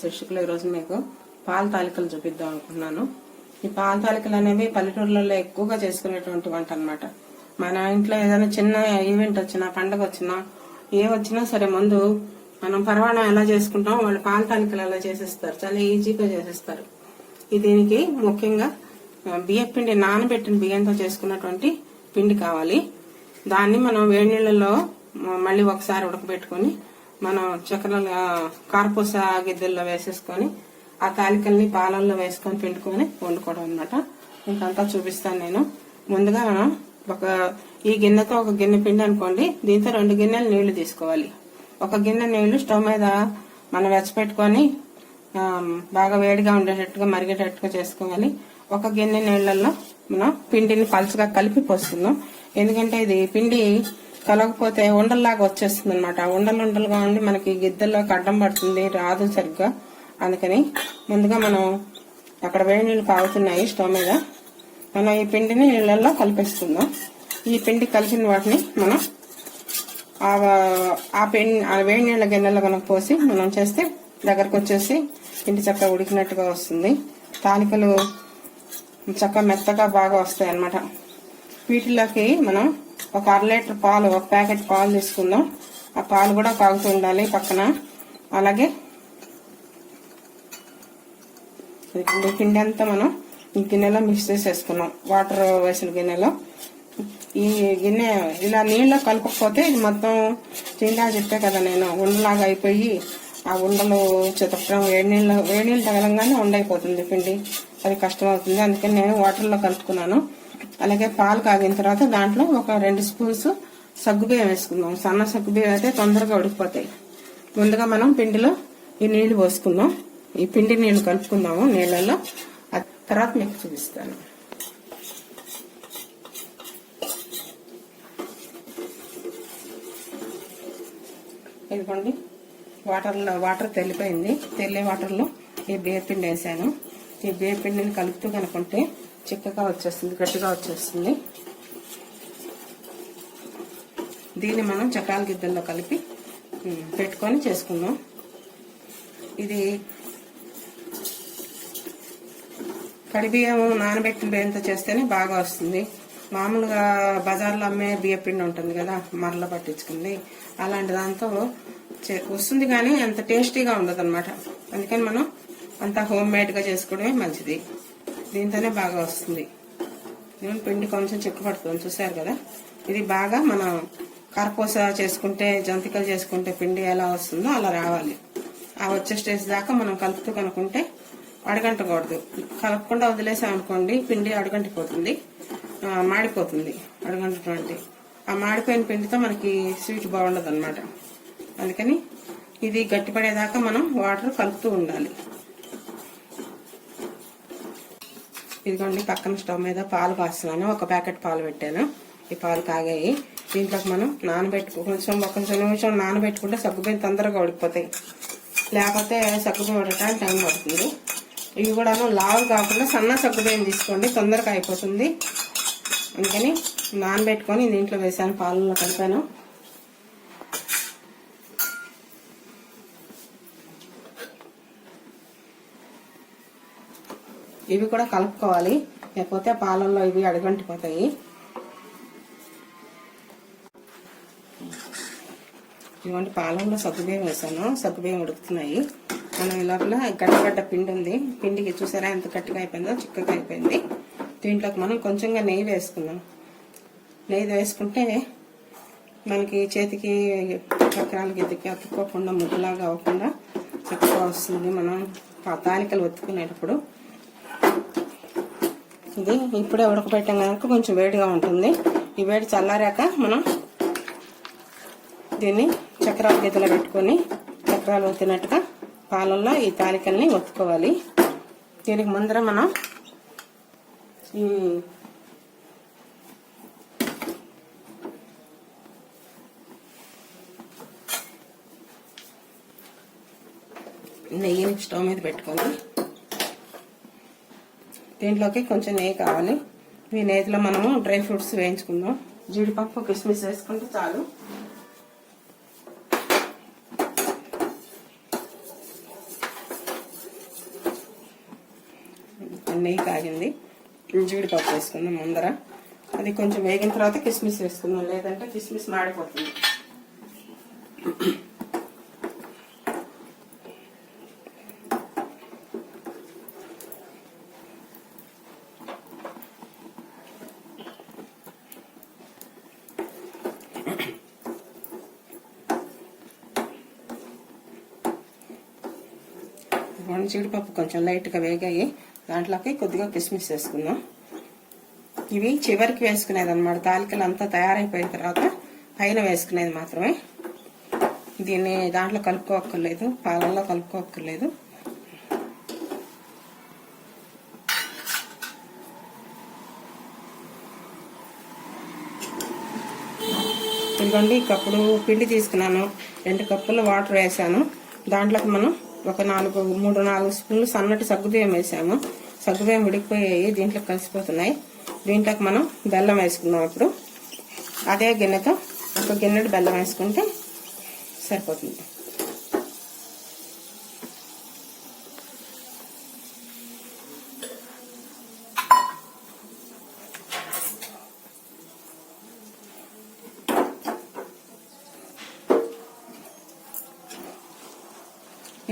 శిక్షకులు ఈరోజు మీకు పాల తాలికలు చూపిద్దాం అనుకున్నాను ఈ పాల తాలికలు అనేవి పల్లెటూర్లలో ఎక్కువగా చేసుకునేటువంటి వంట అన్నమాట. మన ఇంట్లో ఏదైనా చిన్న ఈవెంట్ వచ్చినా పండగ వచ్చినా ఏ వచ్చినా సరే ముందు మనం పరవాణం ఎలా చేసుకుంటాం వాళ్ళు పాల తాలికలు ఎలా చేసేస్తారు చాలా ఈజీగా చేసేస్తారు. దీనికి ముఖ్యంగా బియ్యం పిండి నానబెట్టిన బియ్యంతో చేసుకున్నటువంటి పిండి కావాలి. దాన్ని మనం వేడి నీళ్ళలో మళ్ళీ ఒకసారి ఉడకబెట్టుకొని మనం చక్కెర కారపూస గిద్దెల్లో వేసేసుకొని ఆ తాలికల్ని పాలల్లో వేసుకొని పిండుకొని వండుకోవడం అనమాట ఇంకంతా చూపిస్తాను నేను. ముందుగా మనం ఒక ఈ గిన్నెతో ఒక గిన్నె పిండి అనుకోండి దీంతో రెండు గిన్నెలు నీళ్ళు తీసుకోవాలి. ఒక గిన్నె నీళ్ళు స్టవ్ మీద మనం వెచ్చపెట్టుకొని బాగా వేడిగా ఉండేటట్టుగా మరిగేటట్టుగా చేసుకోవాలి. ఒక గిన్నె నీళ్ళల్లో మనం పిండిని పలుచగా కలిపి పోస్తున్నాం ఎందుకంటే ఇది పిండి కలగకపోతే ఉండల్లాగా వచ్చేస్తుంది అనమాట ఉండలు ఉండలుగా ఉండి మనకి గిద్దెల్లోకి అడ్డం పడుతుంది రాదు సరిగ్గా. అందుకని ముందుగా మనం అక్కడ వేడి నీళ్ళు కాగుతున్నాయి స్టవ్ మీద. మనం ఈ పిండిని నీళ్ళల్లో కలిపేస్తున్నాం ఈ పిండి కలిపిన వాటిని మనం ఆ ఆ ఆ వేడి నీళ్ళ గిన్నెలో మనం పోసి మనం చేస్తే దగ్గరకు వచ్చేసి పిండి చక్కగా ఉడికినట్టుగా వస్తుంది. తాలికలు చక్కగా మెత్తగా బాగా వస్తాయి అన్నమాట వీటిలోకి మనం ఒక అర లీటర్ పాలు ఒక ప్యాకెట్ పాలు తీసుకుందాం. ఆ పాలు కూడా కాగుతూ ఉండాలి పక్కన. అలాగే పిండి అంతా మనం ఈ గిన్నెలో మిక్స్ చేసేసుకున్నాం. వాటర్ వేసిన గిన్నెలో. ఈ గిన్నె ఇలా నీళ్ళలో కలపకపోతే ఇది మొత్తం తిండా చెప్పే కదా నేను. ఉండలాగా అయిపోయి ఆ ఉండలు చితకడం వేడి నీళ్ళు వేడి నీళ్ళు తగలంగానే ఉండైపోతుంది పిండి. అది కష్టం అవుతుంది అందుకని నేను వాటర్లో కలుపుకున్నాను. అలాగే పాలు కాగిన తర్వాత దాంట్లో ఒక రెండు స్పూన్స్ సగ్గుబియ్యం వేసుకుందాం. సన్న సగ్గుబియ్యం అయితే తొందరగా ఉడికిపోతాయి. ముందుగా మనం పిండిలో ఈ నీళ్ళు పోసుకుందాం. ఈ పిండి నీళ్ళు కలుపుకుందాము నీళ్ళల్లో. ఆ తర్వాత మీకు చూపిస్తాను. ఇదిగోండి. వాటర్లో వాటర్ తెల్లిపోయింది. తెల్లే వాటర్లో ఈ బియ్య పిండి వేసాను. ఈ బియ్య పిండిని కలుపుతూ కనుకుంటే చిక్కగా వచ్చేస్తుంది గట్టిగా వచ్చేస్తుంది. దీన్ని మనం చక్రాల గిద్దల్లో కలిపి పెట్టుకొని చేసుకుందాం. ఇది కడిబియ్యం నానబెట్టిన బియ్యంతో చేస్తేనే బాగా వస్తుంది. మామూలుగా బజార్లో అమ్మే బియ్యపిండి ఉంటుంది కదా మరల పట్టించుకుంది. అలాంటి దాంతో చే- వస్తుంది కానీ అంత టేస్టీగా ఉండదు అనమాట అందుకని మనం అంత హోమ్ మేడ్గా చేసుకోవడమే మంచిది. దీంతోనే బాగా వస్తుంది. నేను పిండి కొంచెం చిక్కపడుతుంది చూసారు కదా? ఇది బాగా మనం కరపూస చేసుకుంటే జంతికలు చేసుకుంటే పిండి ఎలా వస్తుందో అలా రావాలి. ఆ వచ్చే స్టేజ్ దాకా మనం కలుపుతూ కనుకుంటే అడగంటకూడదు. కలపకుండా వదిలేసామనుకోండి పిండి అడగంటిపోతుంది. మాడిపోతుంది అడగంటటువంటి. ఆ మాడిపోయిన పిండితో మనకి స్వీట్ బాగుండదు అనమాట అందుకని ఇది గట్టిపడేదాకా మనం వాటర్ కలుపుతూ ఉండాలి. ఇదిగోండి పక్కన స్టవ్ మీద పాలు కాస్తున్నాను. ఒక ప్యాకెట్ పాలు పెట్టాను. ఈ పాలు కాగాయి. దీంట్లోకి మనం నానబెట్టుకో కొంచెం ఒక కొంచెం నిమిషం నానబెట్టుకుంటే సగ్గుబియ్యం తొందరగా ఉడికిపోతాయి. లేకపోతే సగ్గుబియ్యం ఉడకడానికి టైం పడుతుంది. ఇవి కూడాను లావు కాకుండా సన్న సగ్గుబియ్యం తీసుకోండి. తొందరగా అయిపోతుంది. అందుకని నానబెట్టుకొని దీంట్లో వేసాను పాలలో కలిపాను. ఇవి కూడా కలుపుకోవాలి. లేకపోతే పాలల్లో ఇవి అడుగంటిపోతాయి. ఇటువంటి పాలంలో సగ్గుబియ్యం వేసాను. సగ్గుబియ్యం ఉడుకుతున్నాయి. మనం ఈ లోపల గడ్డగడ్డ పిండి ఉంది. పిండికి చూసారా ఎంత గట్టిగా అయిపోయిందో చిక్కగా అయిపోయింది. దీంట్లోకి మనం కొంచెంగా నెయ్యి వేసుకుందాం. నెయ్యి వేసుకుంటే మనకి చేతికి చక్రాలకి ఎత్తికి అతుక్కోకుండా ముగ్గులాగా అవ్వకుండా చక్కగా వస్తుంది. మనం పా- తాలికలు ఒత్తుకునేటప్పుడు ఇది ఇప్పుడే ఉడకబెట్టాం కనుక కొంచెం వేడిగా ఉంటుంది. ఈ వేడి చల్లారాక మనం దీన్ని చక్రాల గీతలో పెట్టుకొని చక్రాలు ఒత్తినట్టుగా పాలల్లో ఈ తాలికల్ని ఒత్తుకోవాలి. దీనికి ముందర మనం ఈ నెయ్యిని స్టవ్ మీద పెట్టుకొని దీంట్లోకి కొంచెం నెయ్యి కావాలి. ఈ నెయ్యిలో మనము డ్రై ఫ్రూట్స్ వేయించుకుందాం. జీడిపప్పు కిస్మిస్ వేసుకుంటే చాలు. నెయ్యి కాగింది. జీడిపప్పు వేసుకుందాం ముందర. అది కొంచెం వేగిన తర్వాత కిస్మిస్ వేసుకుందాం. లేదంటే కిస్మిస్ మాడిపోతుంది. ఇదిగోండి జీడిపప్పు కొంచెం లైట్గా వేగాయి. దాంట్లోకి కొద్దిగా కిస్మిస్ వేసుకుందాం. ఇవి చివరికి వేసుకునేది అనమాట తాలికలు అంతా తయారైపోయిన తర్వాత పైన వేసుకునేది మాత్రమే. దీన్ని దాంట్లో కలుపుకోక్కర్లేదు. పాలల్లో కలుపుకోక్కర్లేదు. ఇదిగోండి ఈ కప్పుడు పిండి తీసుకున్నాను. రెండు కప్పులు వాటర్ వేసాను. దాంట్లోకి మనం ఒక నాలుగు మూడు నాలుగు స్పూన్లు సన్నటి సగ్గుబియ్యం వేసాము. సగ్గుబియ్యం ఉడికిపోయాయి దీంట్లో కలిసిపోతున్నాయి. దీంట్లోకి మనం బెల్లం వేసుకుందాం ఇప్పుడు. అదే గిన్నెతో ఒక గిన్నెడు బెల్లం వేసుకుంటే సరిపోతుంది.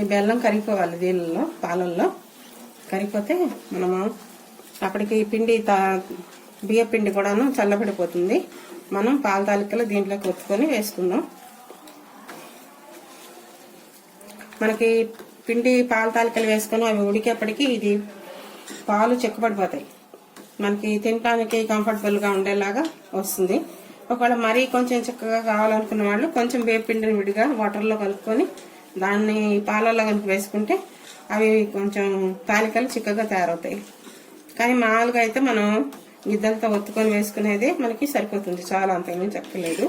ఈ బెల్లం కరిగిపోవాలి దీనిలో పాలల్లో. కరిగిపోతే మనము అప్పటికి పిండి తా బియ్య పిండి కూడాను చల్లబడిపోతుంది. మనం పాల తాలికలు దీంట్లోకి ఒత్తుకొని వేసుకుందాం. మనకి పిండి పాల తాలికలు వేసుకొని అవి ఉడికేపటికి ఇది పాలు చెక్కబడిపోతాయి. మనకి తినడానికి కంఫర్టబుల్గా ఉండేలాగా వస్తుంది. ఒకవేళ మరీ కొంచెం చక్కగా కావాలనుకున్న వాళ్ళు కొంచెం బియ్య పిండిని విడిగా వాటర్లో కలుపుకొని దాన్ని పాలల్లో కలిపి వేసుకుంటే అవి కొంచెం తాలికలు చిక్కగా తయారవుతాయి. కానీ మామూలుగా అయితే మనం గిద్దంతా ఒత్తుకొని వేసుకునేది మనకి సరిపోతుంది. చాలా అంతకుమించి చెప్పలేదు.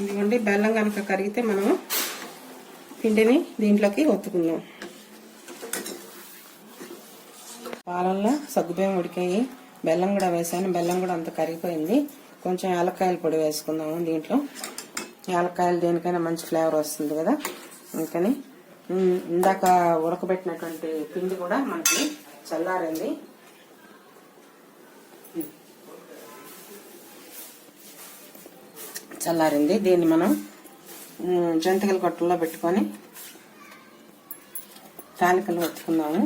ఇదిగోండి బెల్లం కనుక కరిగితే మనం పిండిని దీంట్లోకి ఒత్తుకుందాం. పాలల్లో సగ్గుబియ్యం ఉడికాయి. బెల్లం కూడా వేసాను బెల్లం కూడా అంత కరిగిపోయింది. కొంచెం ఏలక్కాయల పొడి వేసుకుందాము దీంట్లో. యాలక్కాయలు దేనికైనా మంచి ఫ్లేవర్ వస్తుంది కదా? అందుకని ఇందాక ఉడకబెట్టినటువంటి పిండి కూడా మనకి చల్లారింది. చల్లారింది. దీన్ని మనం జంతికల కొట్టల్లో పెట్టుకొని తాలికలు పెట్టుకున్నాము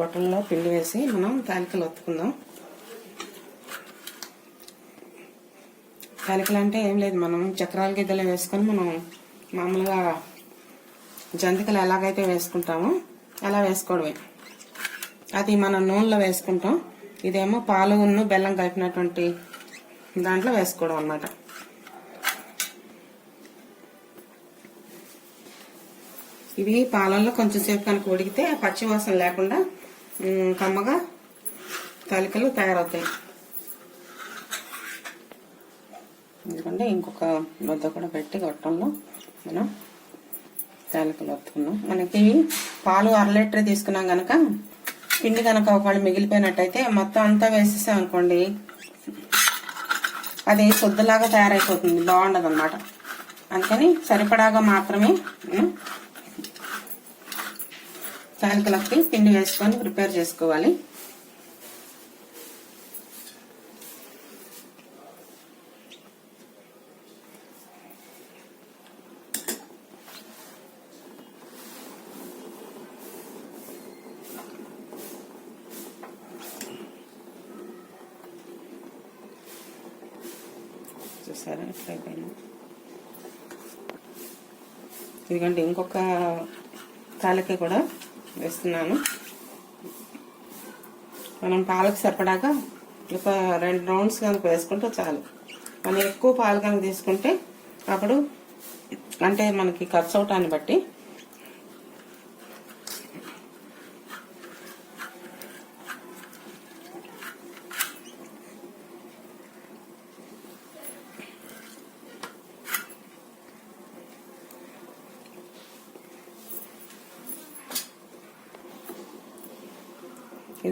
గొట్టంలో పిండి వేసి మనం తాలికలు ఒత్తుకుందాం. తాలికలు అంటే ఏం లేదు మనం చక్రాల గిద్దలు వేసుకొని మనం మామూలుగా జంతికలు ఎలాగైతే వేసుకుంటామో అలా వేసుకోవడమే. అది మనం నూనెలో వేసుకుంటాం. ఇదేమో పాలు ఉన్ను బెల్లం కలిపినటువంటి దాంట్లో వేసుకోవడం అన్నమాట. ఇవి పాలల్లో కొంచెం సేపు కనుక ఉడికితే ఆ పచ్చి వాసన లేకుండా కమ్మగా తాలికలు తయారవుతాయి. ఎందుకంటే ఇంకొక వద్ద కూడా పెట్టి గొట్టంలో మనం తాలికలు వస్తున్నాం మనకి పాలు అర లీటర్ తీసుకున్నాం కనుక పిండి కనుక ఒకవేళ మిగిలిపోయినట్టయితే మొత్తం అంతా వేసేసాం అనుకోండి అది శుద్ధలాగా తయారైపోతుంది బాగుండదు అనమాట అందుకని సరిపడాగా మాత్రమే ఫ్యాన్ తాలికలకి పిండి వేసుకొని ప్రిపేర్ చేసుకోవాలి. చూసారా? ఎట్లా అయిపోయింది. ఎందుకంటే ఇంకొక తాలకి కూడా వేస్తున్నాను. మనం పాలకు సరిపడాగా ఒక రెండు రౌండ్స్ కనుక వేసుకుంటే చాలు. మనం ఎక్కువ పాలు కనుక తీసుకుంటే అప్పుడు అంటే మనకి ఖర్చు అవటాన్ని బట్టి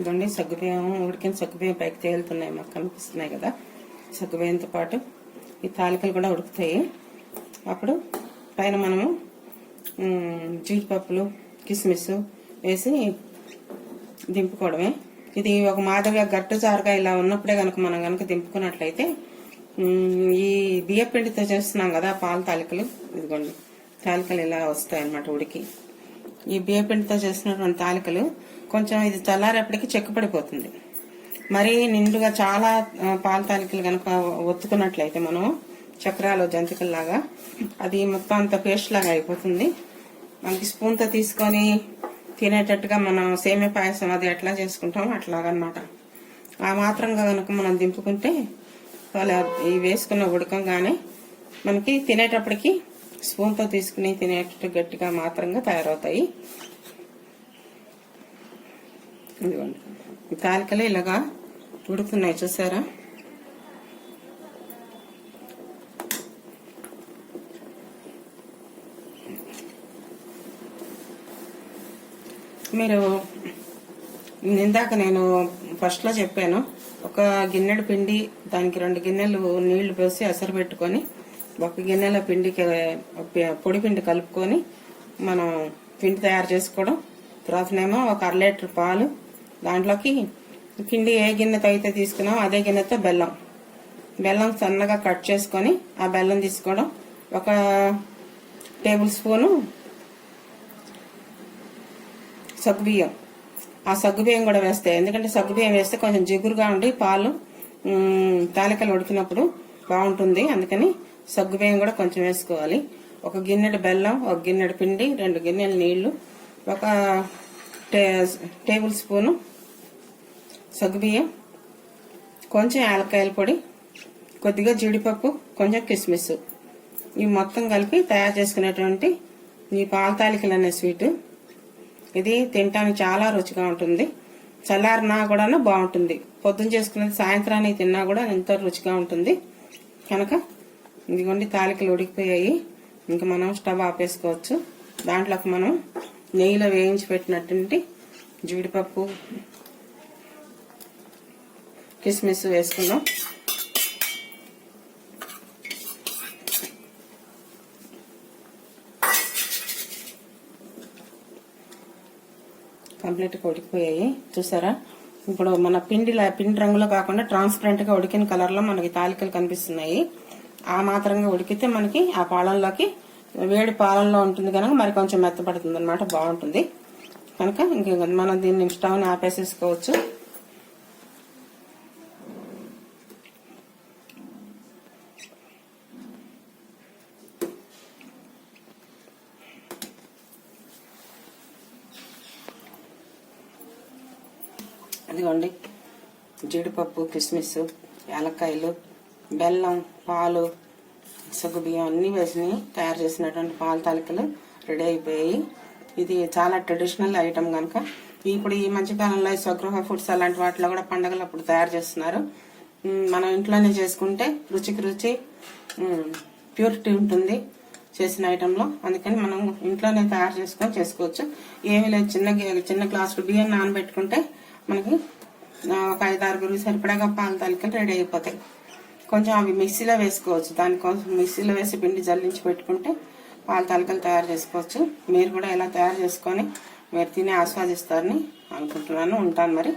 ఇదిగోండి సగ్గుబియ్యం ఉడికిన సగ్గుబియ్యం పైకి తేలుతున్నాయి. మాకు కనిపిస్తున్నాయి కదా. సగ్గుబియ్యంతో పాటు ఈ తాలికలు కూడా ఉడుకుతాయి. అప్పుడు పైన మనము జీడిపప్పులు కిస్మిస్ వేసి దింపుకోవడమే. ఇది ఒక మాదిరిగా గట్టు చారుగా ఇలా ఉన్నప్పుడే కనుక మనం కనుక దింపుకున్నట్లయితే ఈ బియ్యపిండితో చేస్తున్నాం కదా పాల తాలికలు. ఇదిగోండి. తాలికలు ఇలా వస్తాయి అన్నమాట ఉడికి. ఈ బియ్యపిండితో చేసినటువంటి తాలికలు కొంచెం ఇది చల్లారేపటికి చెక్కపడిపోతుంది. మరి నిండుగా చాలా పాల తాలికలు కనుక ఒత్తుకున్నట్లయితే మనం చక్రాలు జంతికల్లాగా అది మొత్తం అంత పేస్ట్ లాగా అయిపోతుంది. మనకి స్పూన్తో తీసుకొని తినేటట్టుగా మనం సేమియా పాయసం అది ఎట్లా చేసుకుంటాం అట్లాగనమాట. ఆ మాత్రంగా కనుక మనం దింపుకుంటే వాళ్ళ ఈ వేసుకున్న ఉడకంగానే మనకి తినేటప్పటికి స్పూన్తో తీసుకుని తినేటట్టు గట్టిగా మాత్రంగా తయారవుతాయి. ఇదిగోండి. తాలికలు ఇలాగా ఉడుకుతున్నాయి చూసారా? మీరు ఇందాక నేను ఫస్ట్లో చెప్పాను ఒక గిన్నెడు పిండి దానికి రెండు గిన్నెలు నీళ్ళు పోసి అసరు పెట్టుకొని ఒక గిన్నెల పిండికి పొడి పిండి కలుపుకొని మనం పిండి తయారు చేసుకోవడం. తర్వాతనేమో ఒక అర లీటర్ పాలు దాంట్లోకి పిండి ఏ గిన్నెతో అయితే తీసుకున్నామో అదే గిన్నెతో బెల్లం. బెల్లం సన్నగా కట్ చేసుకొని ఆ బెల్లం తీసుకోవడం. ఒక టేబుల్ స్పూను సగ్గుబియ్యం. ఆ సగ్గుబియ్యం కూడా వేస్తాయి ఎందుకంటే సగ్గుబియ్యం వేస్తే కొంచెం జిగురుగా ఉండి పాలు తాలికలు ఉడికినప్పుడు బాగుంటుంది. అందుకని సగ్గుబియ్యం కూడా కొంచెం వేసుకోవాలి. ఒక గిన్నెడు బెల్లం ఒక గిన్నెడు పిండి రెండు గిన్నెలు నీళ్ళు ఒక టే- టేబుల్ స్పూను సగ్గుబియ్యం కొంచెం యాలక్కాయల పొడి కొద్దిగా జీడిపప్పు కొంచెం కిస్మిస్. ఇవి మొత్తం కలిపి తయారు చేసుకునేటువంటి ఈ పాల తాలికలు అనే స్వీటు. ఇది తినటానికి చాలా రుచిగా ఉంటుంది. చల్లారినా కూడా బాగుంటుంది. పొద్దున చేసుకునేది సాయంత్రానికి తిన్నా కూడా ఎంతో రుచిగా ఉంటుంది. కనుక ఇదిగోండి తాలికలు ఉడికిపోయాయి. ఇంకా మనం స్టవ్ ఆపేసుకోవచ్చు. దాంట్లోకి మనం నెయ్యిలో వేయించి పెట్టినటువంటి జీడిపప్పు కిస్మిస్ వేసుకుందాం. కంప్లీట్గా ఉడికిపోయాయి. చూసారా? ఇప్పుడు మన పిండి పిండి రంగులో కాకుండా ట్రాన్స్పరెంట్గా ఉడికిన కలర్లో మనకి తాలికలు కనిపిస్తున్నాయి. ఆ మాత్రంగా ఉడికితే మనకి ఆ పాలల్లోకి వేడి పాలంలో ఉంటుంది కనుక మరి కొంచెం మెత్తపడుతుంది అనమాట బాగుంటుంది. కనుక ఇంక మనం దీన్ని స్టవ్ని ఆపేసేసుకోవచ్చు. అదిగోండి జీడిపప్పు కిస్మిస్ యాలక్కాయలు బెల్లం పాలు సగ్గు బియ్యం అన్నీ వేసి తయారు చేసినటువంటి పాల తాలికలు రెడీ అయిపోయాయి. ఇది చాలా ట్రెడిషనల్ ఐటమ్ కనుక ఇప్పుడు ఈ మధ్యకాలంలో స్వగృహ ఫుడ్స్ అలాంటి వాటిలో కూడా పండగలు అప్పుడు తయారు చేస్తున్నారు. మనం ఇంట్లోనే చేసుకుంటే రుచికి రుచి ప్యూరిటీ ఉంటుంది చేసిన ఐటెంలో. అందుకని మనం ఇంట్లోనే తయారు చేసుకొని చేసుకోవచ్చు. ఏమీ లేదు చిన్న చిన్న గ్లాసులు బియ్యం నానబెట్టుకుంటే మనకి ఒక ఐదు ఆరుగురు సరిపడాగా పాలు తాలికలు రెడీ అయిపోతాయి. కొంచెం అవి మిక్సీలో వేసుకోవచ్చు. దానికోసం మిక్సీలో వేసి పిండి జల్లించి పెట్టుకుంటే పాల తలకలు తయారు చేసుకోవచ్చు. మీరు కూడా ఇలా తయారు చేసుకొని మీరు తిని ఆస్వాదిస్తారని అనుకుంటున్నాను ఉంటాను మరి.